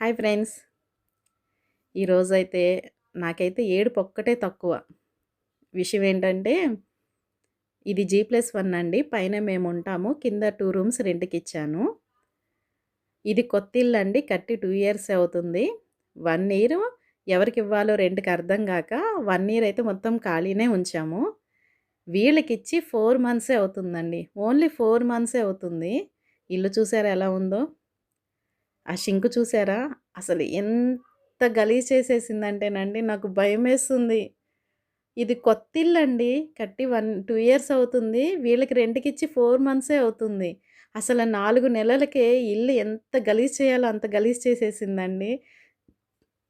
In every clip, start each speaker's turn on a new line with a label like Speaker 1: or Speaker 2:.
Speaker 1: Hi friends. ఈరోజైతే నాకైతే ఏడుపు ఒక్కటే తక్కువ. విషయం ఏంటంటే ఇది జీ ప్లస్ వన్ అండి. పైన మేము ఉంటాము. కింద టూ రూమ్స్ రెంట్కి ఇచ్చాను. ఇది కొత్త ఇల్లు అండి. కట్టి టూ ఇయర్స్ అవుతుంది. వన్ ఇయర్ ఎవరికి ఇవ్వాలో రెంట్కి అర్థం కాక వన్ ఇయర్ అయితే మొత్తం ఖాళీనే ఉంచాము. వీళ్ళకి ఇచ్చి ఫోర్ మంత్సే అవుతుందండి. ఓన్లీ ఫోర్ మంత్సే అవుతుంది. ఇల్లు చూసారా ఎలా ఉందో? ఆ షింకు చూసారా? అసలు ఎంత గలీజ్ చేసేసిందంటేనండి నాకు భయమేస్తుంది. ఇది కొత్త ఇల్లు అండి కట్టి వన్ టూ ఇయర్స్ అవుతుంది. వీళ్ళకి రెంట్కి ఇచ్చి ఫోర్ మంత్సే అవుతుంది. అసలు నాలుగు నెలలకే ఇల్లు ఎంత గలీజ్ చేయాలో అంత గలీజ్ చేసేసిందండి.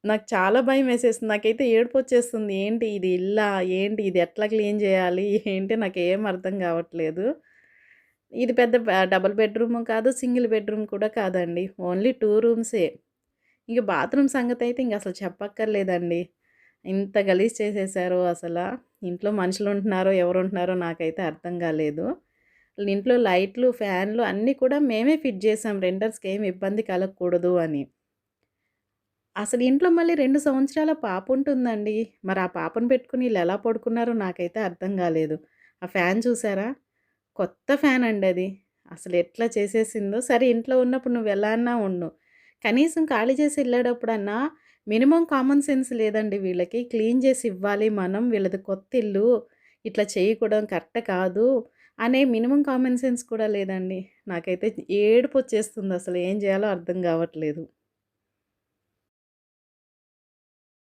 Speaker 1: నాకు చాలా భయం వేసేసింది నాకైతే ఏడుపు వచ్చేస్తుంది. ఏంటి ఇది ఇల్లా? ఏంటి ఇది ఎట్లా క్లీన్ చేయాలి? ఏంటి నాకు ఏం అర్థం కావట్లేదు. ఇది పెద్ద డబల్ డబుల్ బెడ్రూమ్ కాదు సింగిల్ బెడ్రూమ్ కూడా కాదండి. ఓన్లీ టూ రూమ్సే. ఇంక బాత్రూమ్ సంగతి అయితే ఇంక అసలు చెప్పక్కర్లేదండి. ఇంత గలీజ్ చేసేసారో అసలు. ఇంట్లో మనుషులు ఉంటున్నారో ఎవరు ఉంటున్నారో నాకైతే అర్థం కాలేదు. ఇంట్లో లైట్లు ఫ్యాన్లు అన్నీ కూడా మేమే ఫిట్ చేసాం. రెండర్స్కి ఏమి ఇబ్బంది కలగకూడదు అని. అసలు ఇంట్లో మళ్ళీ రెండు సంవత్సరాల పాప ఉంటుందండి. మరి ఆ పాపను పెట్టుకుని వీళ్ళు ఎలా పడుకున్నారో నాకైతే అర్థం కాలేదు. ఆ ఫ్యాన్ చూసారా? కొత్త ఫ్యాన్ అండి అది. అసలు ఎట్లా చేసేసిందో. సరే ఇంట్లో ఉన్నప్పుడు నువ్వు ఎలా అన్నా ఉండు. కనీసం ఖాళీ చేసి వెళ్ళేటప్పుడన్నా మినిమం కామన్ సెన్స్ లేదండి వీళ్ళకి. క్లీన్ చేసి ఇవ్వాలి మనం వీళ్ళది కొత్త ఇల్లు. ఇట్లా చేయకూడదు కరెక్ట్ కాదు అనే మినిమం కామన్ సెన్స్ కూడా లేదండి. నాకైతే ఏడుపు వచ్చేస్తుంది. అసలు ఏం చేయాలో అర్థం కావట్లేదు.